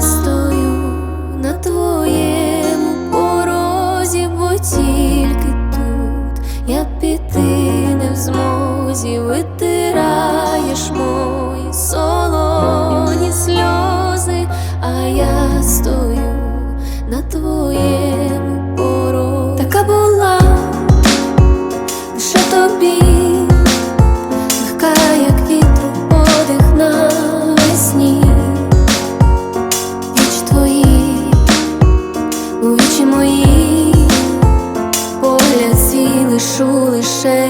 стою на твоєму порозі, бо тільки тут я піти не в змозі, витираєш мої солоні сльози, а я стою на твоєму пишу лише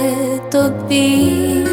тобі.